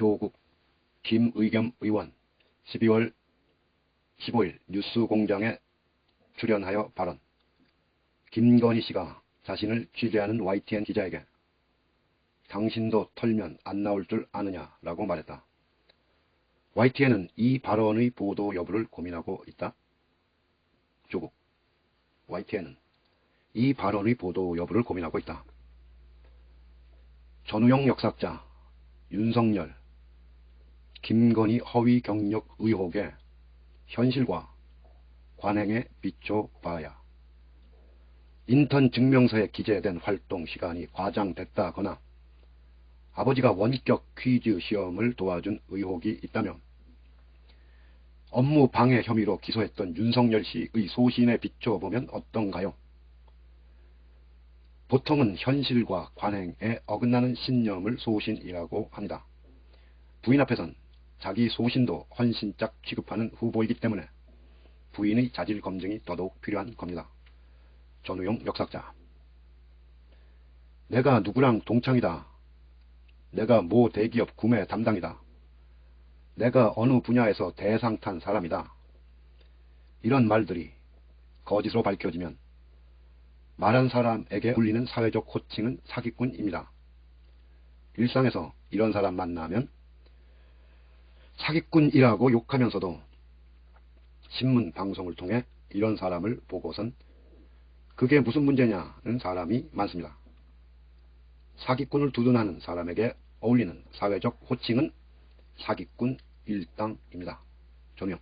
조국 김의겸 의원 12월 15일 뉴스공장에 출연하여 발언 김건희 씨가 자신을 취재하는 YTN 기자에게 당신도 털면 안 나올 줄 아느냐라고 말했다. YTN은 이 발언의 보도 여부를 고민하고 있다. 조국 YTN은 이 발언의 보도 여부를 고민하고 있다. 전우영 역사자 윤석열 김건희 허위 경력 의혹의 현실과 관행에 비춰봐야 인턴 증명서에 기재된 활동 시간이 과장됐다거나 아버지가 원격 퀴즈 시험을 도와준 의혹이 있다면 업무 방해 혐의로 기소했던 윤석열 씨의 소신에 비춰보면 어떤가요? 보통은 현실과 관행에 어긋나는 신념을 소신이라고 합니다. 부인 앞에선 자기 소신도 헌신짝 취급하는 후보이기 때문에 부인의 자질 검증이 더더욱 필요한 겁니다. 전우용 역사자 내가 누구랑 동창이다. 내가 모 대기업 구매 담당이다. 내가 어느 분야에서 대상 탄 사람이다. 이런 말들이 거짓으로 밝혀지면 말한 사람에게 울리는 사회적 호칭은 사기꾼입니다. 일상에서 이런 사람 만나면 사기꾼이라고 욕하면서도 신문 방송을 통해 이런 사람을 보고선 그게 무슨 문제냐는 사람이 많습니다. 사기꾼을 두둔하는 사람에게 어울리는 사회적 호칭은 사기꾼 일당입니다. 조명